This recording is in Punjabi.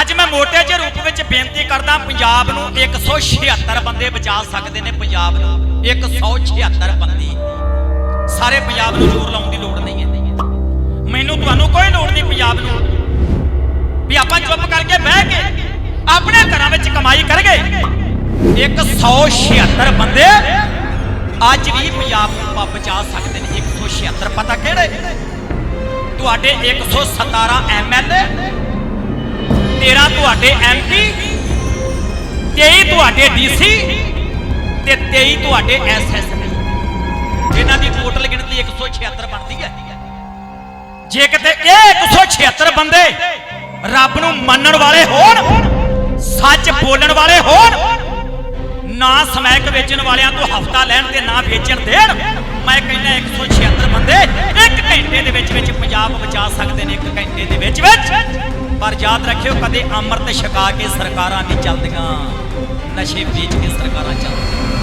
ਅੱਜ ਮੈਂ ਮੋਟੇ ਜਿਹੇ ਰੂਪ ਵਿੱਚ ਬੇਨਤੀ ਕਰਦਾ, ਪੰਜਾਬ ਨੂੰ 176 ਬੰਦੇ ਬਚਾ ਸਕਦੇ ਨੇ, ਪੰਜਾਬ ਨੂੰ 176 ਬੰਦੇ। ਸਾਰੇ ਪੰਜਾਬ ਨੂੰ ਜ਼ੋਰ ਲਾਉਣ ਦੀ ਲੋੜ ਨਹੀਂ ਹੈ। ਮੈਨੂੰ ਤੁਹਾਨੂੰ ਕੋਈ ਲੋੜ ਨਹੀਂ ਪੰਜਾਬ ਨੂੰ। ਵੀ ਆਪਾਂ ਚੁੱਪ ਕਰਕੇ ਬਹਿ ਕੇ ਆਪਣੇ ਘਰਾਂ ਵਿੱਚ ਕਮਾਈ ਕਰਗੇ। 176 ਬੰਦੇ ਅੱਜ ਵੀ ਪੰਜਾਬ ਨੂੰ ਪ- ਬਚਾ ਸਕਦੇ ਨੇ। 176 ਪਤਾ ਕਿਹੜੇ? ਤੁਹਾਡੇ 117 ਐਮਐਲਏ 13 ਤੁਹਾਡੇ ਐਮਪੀ 23 ਤੁਹਾਡੇ ਡੀਸੀ ਤੇ 23 ਤੁਹਾਡੇ ਐਸਐਸਪੀ ਇਹਨਾਂ ਦੀ ਟੋਟਲ ਗਿਣਤੀ 176 ਬਣਦੀ ਹੈ। ਜੇ ਕਿਤੇ ਇਹ 176 ਬੰਦੇ ਰੱਬ ਨੂੰ ਮੰਨਣ ਵਾਲੇ ਹੋਣ, ਸੱਚ ਬੋਲਣ ਵਾਲੇ ਹੋਣ, ਨਾ ਸਮੈਕ ਵੇਚਣ ਵਾਲਿਆਂ ਤੋਂ ਹਫਤਾ ਲੈਣ ਤੇ ਨਾ ਵੇਚਣ ਦੇਣ, ਮੈਂ ਕਹਿੰਦਾ 176 ਬੰਦੇ ਇੱਕ ਘੰਟੇ ਦੇ ਵਿੱਚ ਵਿੱਚ ਪੰਜਾਬ ਬਚਾ ਸਕਦੇ ਨੇ, ਇੱਕ ਘੰਟੇ ਦੇ ਵਿੱਚ ਵਿੱਚ। ਪਰ ਯਾਦ ਰੱਖਿਓ, ਕਦੇ ਅੰਮ੍ਰਿਤ ਛਕਾ ਕੇ ਸਰਕਾਰਾਂ ਨਹੀਂ ਚੱਲਦੀਆਂ। ਨਸ਼ੇ ਵੇਚ ਕੇ ਸਰਕਾਰਾਂ ਚੱਲਦੀਆਂ।